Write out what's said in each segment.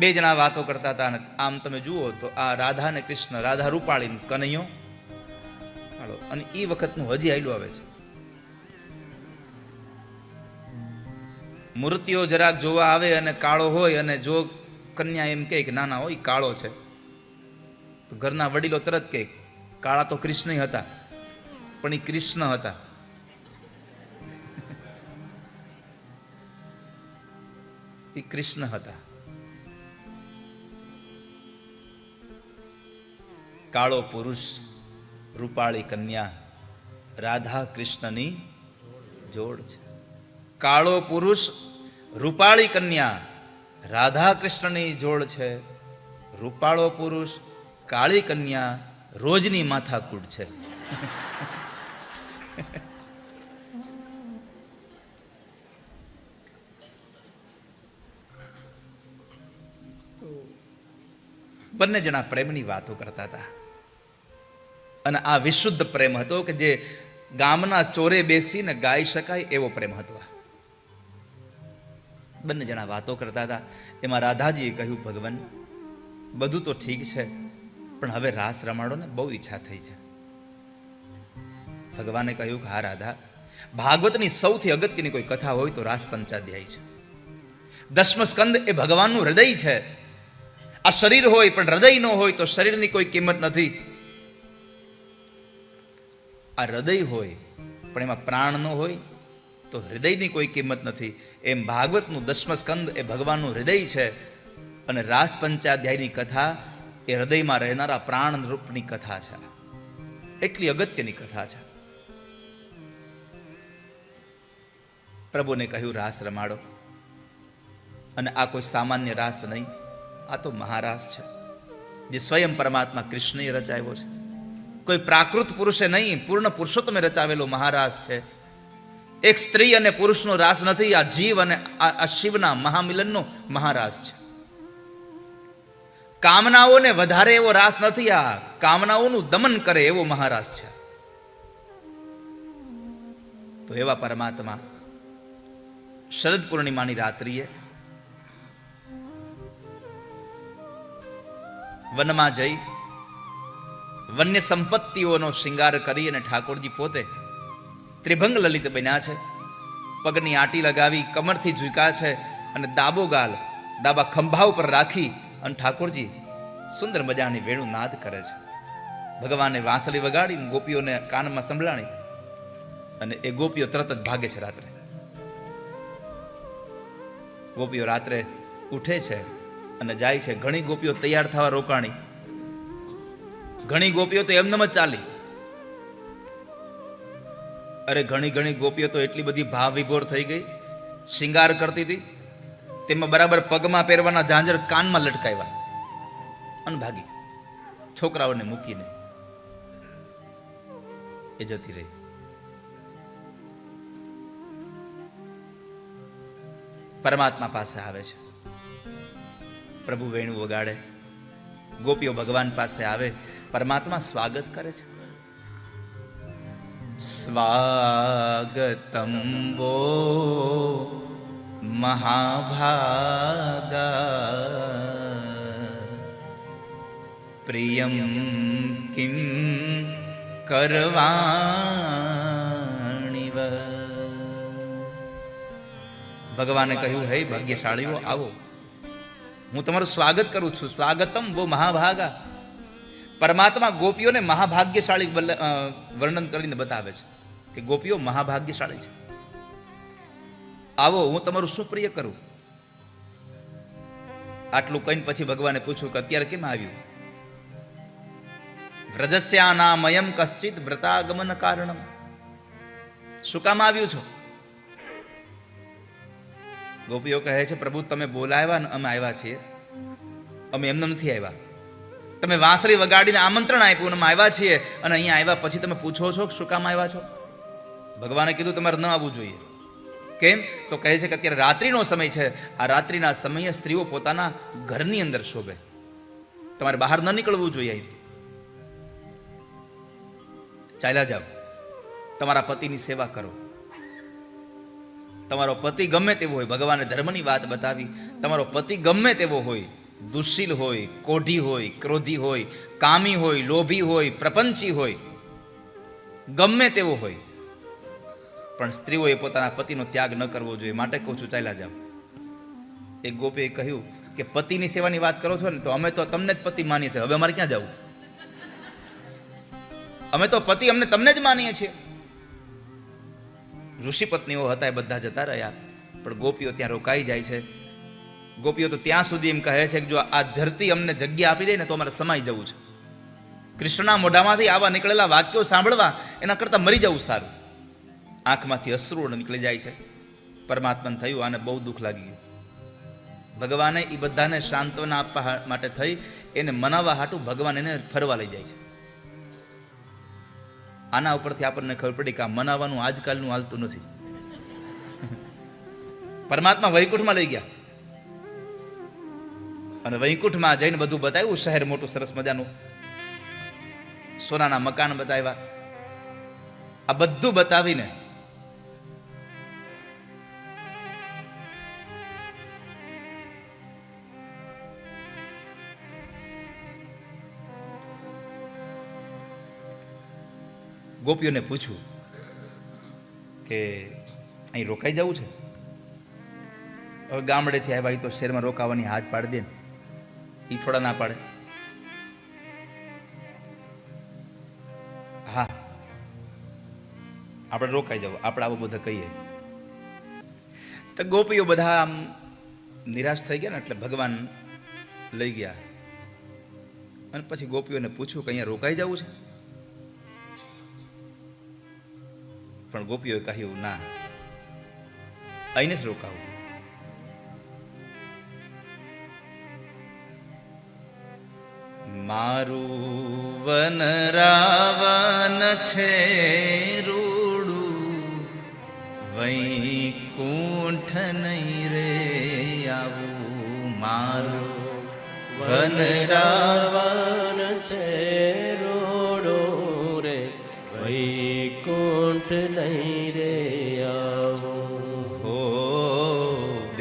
બે જણા વાતો કરતા હતા આમ તમે જુઓ તો આ રાધા અને કૃષ્ણ, રાધા રૂપાળી કનૈયો. અને એ વખતનું હજી આયલું આવે છે. મૂર્તિઓ જરાક જોવા આવે અને કાળો હોય અને જો કન્યા એમ કહે કે, નાના હોય કાળો છે. તો ઘરના વડીલો તરત કહે, કાળા તો કૃષ્ણ હતા, પણ એ કૃષ્ણ હતા. એ કૃષ્ણ હતા. કાળો પુરુષ, રૂપાળી કન્યા, રાધા કૃષ્ણની જોડ છે. કાળો પુરુષ, રૂપાળી કન્યા, રાધા કૃષ્ણની જોડ છે. રૂપાળો પુરુષ, કાળી કન્યા રોજની માથાકૂટ છે. બંને જણા પ્રેમની વાતો કરતા હતા. અને આ વિશુદ્ધ પ્રેમ હતો કે જે ગામના ચોરે બેસીને ગાઈ શકાય એવો પ્રેમ હતો બંને જણા વાતો કરતા હતા. એમાં રાધાજીએ કહ્યું, ભગવાન, બધું તો ઠીક છે, પણ હવે રાસ રમાડો ને બહુ ઈચ્છા થઈ છે. ભગવાને કહ્યું કે, હા, રાધા, ભાગવતની સૌથી અગત્યની કોઈ કથા હોય તો રાસ પંચાધ્યાય છે. દસમ સ્કંદ એ ભગવાનનું હૃદય છે. આ શરીર હોય, પણ હૃદય ન હોય તો શરીરની કોઈ કિંમત નથી. આ હૃદય હોય, પણ એમાં પ્રાણ ન હોય તો હૃદયની કોઈ કિંમત નથી. એમ ભાગવતનું દસમ સ્કંદ એ ભગવાનનું હૃદય છે અને રાસ પંચાધ્યાયની કથા એ હૃદયમાં રહેનારા પ્રાણ રૂપની કથા છે. એટલી અગત્યની કથા છે. પ્રભુને કહ્યું, રાસ રમાડો. અને આ કોઈ સામાન્ય રાસ નહીં. આ તો મહારાસ છે, જે સ્વયં પરમાત્મા કૃષ્ણએ રચાવ્યો છે. કોઈ પ્રાકૃત પુરુષે નહીં, પૂર્ણ પુરુષોત્તમે રચાવેલો મહારાસ છે. એક સ્ત્રી અને પુરુષનો રાસ નથી, આ જીવ અને આ શિવના મહામિલનનો મહારાસ છે. કામનાઓને વધારે એવો રાસ નથી, આ કામનાઓનું દમન કરે એવો મહારાસ છે. તો એવા પરમાત્મા શરદ પૂર્ણિમાની રાત્રિએ વનમાં જઈ વન્ય સંપત્તિઓનો શિંગાર કરી અને ઠાકોરજી પોતે ત્રિભંગ લલિત બન્યા છે. પગની આટી લગાવી, કમરથી ઝૂક્યા છે અને દાબો ગાલ દાબા ખંભા ઉપર રાખી અને ઠાકોરજી સુંદર મજાની વેણુ નાદ કરે છે. ભગવાને વાંસળી વગાડી ગોપીઓને કાનમાં સંભળાણી અને એ ગોપીઓ તરત જ ભાગે છે રાત્રે. ગોપીઓ રાત્રે ઉઠે છે અને જાય છે. ઘણી ગોપીઓ તૈયાર થવા રોકાણી. ઘણી ગોપીઓ તો એમનેમ જ ચાલી. અરે ઘણી ઘણી ગોપીઓ તો એટલી બધી ભાવ વિભોર થઈ ગઈ. શિંગાર કરતી હતી. તેમાં બરાબર પગમાં પહેરવાના ઝાંઝર કાનમાં લટકાવ્યા. અને ભાગી. છોકરાઓને મૂકીને એ જતી રહી. પરમાત્મા પાસે આવે છે. પ્રભુ વેણુ વગાડે. ગોપીઓ ભગવાન પાસે આવે, પરમાત્મા સ્વાગત કરે છે. સ્વાગતમ વો મહાભાગા. પ્રિયમ કિમ કરવાણીવ. ભગવાને કહ્યું, હે ભાગ્યશાળીઓ, આવો. હું તમારું સ્વાગત કરું છું. સ્વાગતમ બહુ મહાભાગા. પરમાત્મા ગોપીઓને મહાભાગ્યશાળી વર્ણન કરીને બતાવે છે કે ગોપીઓ મહાભાગ્યશાળી છે. આવો, હું તમારું સુપ્રિય કરું. આટલું કહીને પછી ભગવાને પૂછ્યું કે અત્યારે કેમ આવ્યું? વ્રજસ્યાનામયમ કશ્ચિત વ્રતાગમન કારણમ. શું કામ આવ્યું છો? ગોપીઓ કહે છે, પ્રભુ, તમે બોલાવ્યા ને, અમે આવ્યા છીએ. અમે એમને નથી આવ્યા. તમે વાંસળી વગાડીને આમંત્રણ આપ્યું, અમે આવ્યા છીએ. અને અહીંયા આવ્યા પછી તમે પૂછો છો શું કામ આવ્યા છો? ભગવાને કીધું, તમારે ન આવવું જોઈએ. કેમ? તો કહે છે કે અત્યારે રાત્રિનો સમય છે. આ રાત્રિના સમયે સ્ત્રીઓ પોતાના ઘરની અંદર શોભે. તમારે બહાર ન નીકળવું જોઈએ અહીંથી. ચાલ્યા જાઓ. તમારા પતિની સેવા કરો. તમારો પતિ ગમે તેવો હોય, ભગવાને ધર્મની વાત બતાવી. તમારો પતિ ગમે તેવો હોય, દુશીલ હોય કોઢી હોય, ક્રોધી હોય, કામી હોય, લોભી હોય, પ્રપંચી હોય, ગમે તેવો હોય. પણ સ્ત્રીઓએ પોતાના પતિનો ત્યાગ ન કરવો જોઈએ. માટે કહું છું, ચાલ્યા જાઓ. એક ગોપીએ કહ્યું કે, પતિની સેવાની વાત કરો છો ને, તો અમે તો તમને જ પતિ માનીએ છીએ. હવે અમારે ક્યાં જવું? અમે તો પતિ અમને તમને જ માનીએ છીએ. ઋષિ પત્નીઓ હતા એ બધા જતા રહ્યા. પણ ગોપીઓ ત્યાં રોકાઈ જાય છે. ગોપીઓ તો ત્યાં સુધી એમ કહે છે કે જો આ ધરતી અમને જગ્યા આપી દે ને તો અમારે સમાઈ જવું છે. કૃષ્ણના મોઢામાંથી આવા નીકળેલા વાક્યો સાંભળવા એના કરતાં મરી જવું સારું. આંખમાંથી અશ્રુ નીકળી જાય છે. પરમાત્માને થયું આને બહુ દુઃખ લાગી ગયું. ભગવાને એ બધાને સાંત્વના આપવા માટે થઈ એને મનાવવા હાટું ભગવાન એને ફરવા લઈ જાય છે. આના ઉપરથી આપણને ખબર પડી કે આ મનાવવાનું આજકાલનું હાલતું નથી. પરમાત્મા વૈકુંઠમાં લઈ ગયા. અને વૈકુંઠમાં જઈને બધું બતાવ્યું, શહેર મોટું સરસ મજાનું. સોનાના મકાન બતાવ્યા. આ બધું બતાવીને ગોપીઓને પૂછ્યું કે, અહીં રોકાઈ જવું છે? હવે ગામડેથી આવ્યા એ તો શહેરમાં રોકાવાની હાથ પાડી દે ને. એ થોડા ના પાડે. હા, આપણે રોકાઈ જવું, આપણે આવું બધા કહીએ. તો ગોપીઓ બધા આમ નિરાશ થઈ ગયા ને, એટલે ભગવાન લઈ ગયા. અને પછી ગોપીઓને પૂછ્યું કે, અહીંયા રોકાઈ જવું છે? પણ ગોપીઓએ કહ્યું, ના, અહીં નથી રોકાવું. મારું વન રાવન છે રૂડું વૈકુંઠ નહીં રે આવું. મારું વન રાવન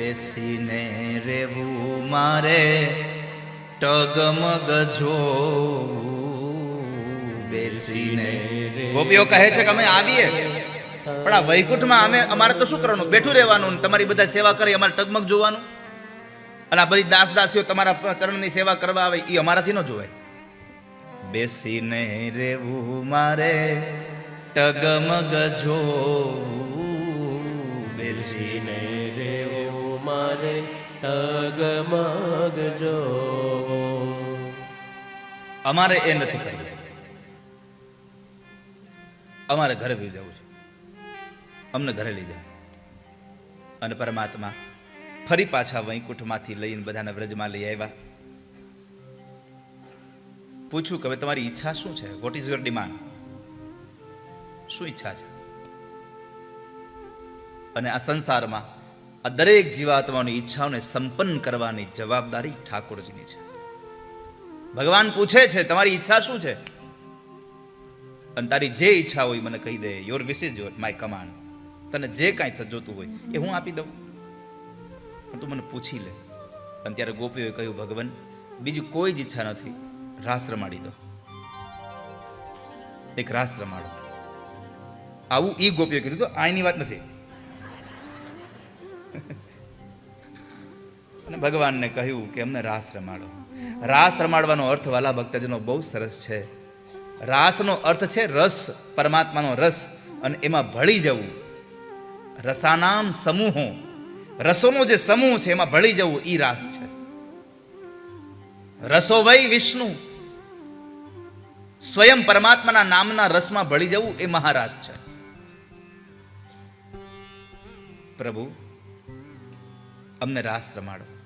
બેસીને રેવું મારે ટગમગ જોવું. બેસીને ગોપીઓ કહે છે કે અમે આવીએ. પણ આ વૈકુંઠમાં અમે અમારે તો શું કરવાનું? બેઠું રહેવાનું તમારી બધા સેવા કરી અમારે ટગમગ જોવાનું? અને આ બધી દાસ દાસીઓ તમારા ચરણની સેવા કરવા આવે એ અમારાથી ન જોવાય. બેસીને રેવું મારે ટગમગ જોવું. બેસીને ને રેવું મારે અમારે એ નથી કરવું. અમારે ઘરે બી જવું છે. અમને ઘરે લઈ જાઓ. અને પરમાત્મા ફરી પાછા વૈકુંઠમાંથી લઈને બધાને વ્રજમાં લઈ આવ્યા. પૂછ્યું કે હવે તમારી ઈચ્છા શું છે? વોટ ઇઝ યોર ડિમાન્ડ શું ઈચ્છા છે? અને આ સંસારમાં આ દરેક જીવાત્માની ઈચ્છાઓને સંપન્ન કરવાની જવાબદારી ઠાકોરજીની છે. ભગવાન પૂછે છે, તમારી ઈચ્છા શું છે? અને તારી જે ઈચ્છા હોય મને કહી દે. Your wish is your my command તને જે કાંઈ જોતું હોય એ હું આપી દઉં. પણ તું મને પૂછી લે. અને ત્યારે ગોપીઓએ કહ્યું, ભગવાન, બીજી કોઈ જ ઈચ્છા નથી. રાસ રમાડી દો. એક રાસ રમાડો. આવું ઈ ગોપીઓ કીધું તો આની વાત નથી. અને ભગવાનને કહ્યું કે અમને રાસ રમાડો. રાસ રમાડવાનો અર્થ વાલા ભક્તજનો બહુ સરસ છે. રાસનો અર્થ છે રસ, પરમાત્માનો રસ, અને એમાં ભળી જવું. રસાનામ સમૂહો. રસોનો જે સમૂહ છે એમાં ભળી જવું એ રાસ છે. રસો વૈ વિષ્ણુ. સ્વયં પરમાત્માના નામના રસમાં ભળી જવું એ મહારાસ છે. પ્રભુ અમને રાસ રમાડો.